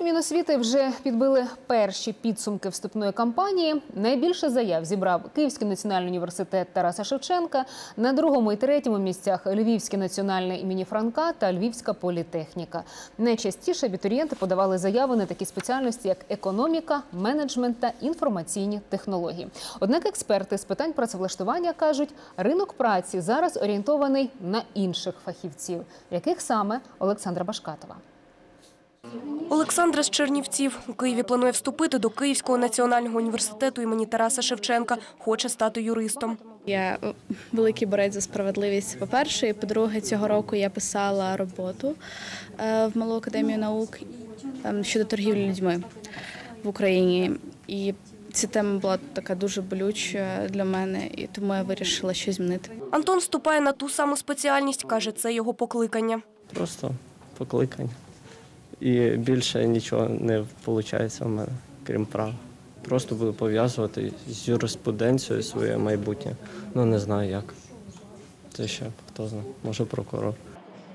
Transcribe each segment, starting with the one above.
Міносвіти вже підбили перші підсумки вступної кампанії. Найбільше заяв зібрав Київський національний університет Тараса Шевченка. На другому і третьому місцях Львівський національний імені Франка та Львівська політехніка. Найчастіше абітурієнти подавали заяви на такі спеціальності, як економіка, менеджмент та інформаційні технології. Однак експерти з питань працевлаштування кажуть, ринок праці зараз орієнтований на інших фахівців, яких саме Олександра Башкатова. Олександра з Чернівців у Києві планує вступити до Київського національного університету імені Тараса Шевченка. Хоче стати юристом. Я е, великий борець за справедливість. По-перше, і по-друге, цього року я писала роботу е, в Малу академію наук ем, щодо торгівлі людьми в Україні. І ця тема була така дуже болюча для мене, і тому я вирішила щось змінити. Антон вступає на ту саму спеціальність. каже, це його покликання. Просто покликання. І більше нічого не виходить у мене, крім права. Просто буду пов'язувати з юриспруденцією своє майбутнє. Ну не знаю як. Це ще хто знає, може прокурор.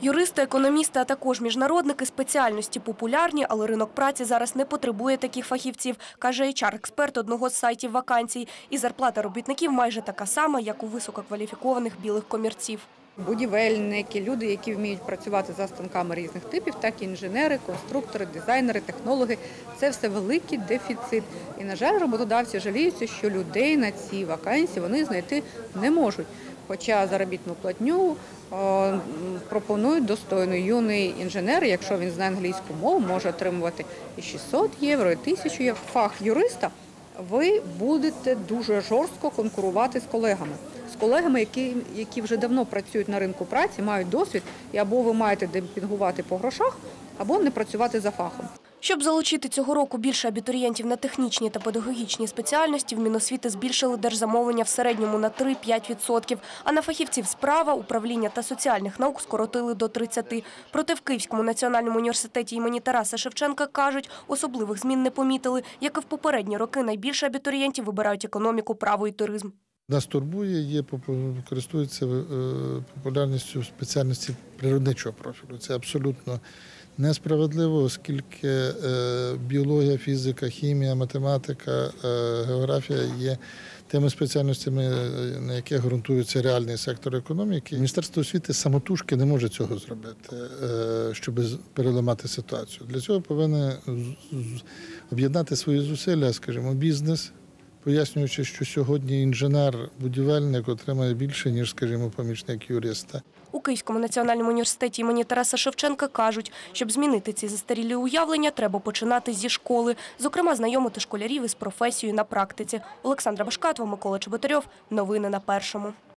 Юристи, економісти, а також міжнародники спеціальності популярні, але ринок праці зараз не потребує таких фахівців, каже HR-експерт одного з сайтів вакансій. І зарплата робітників майже така сама, як у висококваліфікованих білих комірців. Будівельники, люди, які вміють працювати за станками різних типів, так і інженери, конструктори, дизайнери, технологи. Це все великий дефіцит. І, на жаль, роботодавці жаліються, що людей на ці вакансії вони знайти не можуть. Хоча заробітну платню е, пропонують достойно юний інженер, якщо він знає англійську мову, може отримувати і 600 євро, і 1000 євро. Фах юриста ви будете дуже жорстко конкурувати з колегами. З колегами, які, які вже давно працюють на ринку праці, мають досвід, і або ви маєте демпінгувати по грошах, або не працювати за фахом. Щоб залучити цього року більше абітурієнтів на технічні та педагогічні спеціальності, в Міносвіти збільшили держзамовлення в середньому на 3-5%, а на фахівців з права, управління та соціальних наук скоротили до 30%. Проте в Київському національному університеті імені Тараса Шевченка кажуть, особливих змін не помітили, як і в попередні роки найбільше абітурієнтів вибирають економіку, право і туризм. Нас турбує, є користується е, популярністю спеціальності природничого профілю. Це абсолютно несправедливо, оскільки е, біологія, фізика, хімія, математика, е, географія є тими спеціальностями, на яких ґрунтується реальний сектор економіки. Міністерство освіти самотужки не може цього зробити, щоб переламати ситуацію. Для цього повинен об'єднати свої зусилля, скажімо, бізнес пояснюючи, що сьогодні інженер-будівельник отримає більше, ніж, скажімо, помічник юриста. У Київському національному університеті імені Тараса Шевченка кажуть, щоб змінити ці застарілі уявлення, треба починати зі школи, зокрема знайомити школярів із професією на практиці. Олександра Башкатова, Микола Чеботарьов. Новини на першому.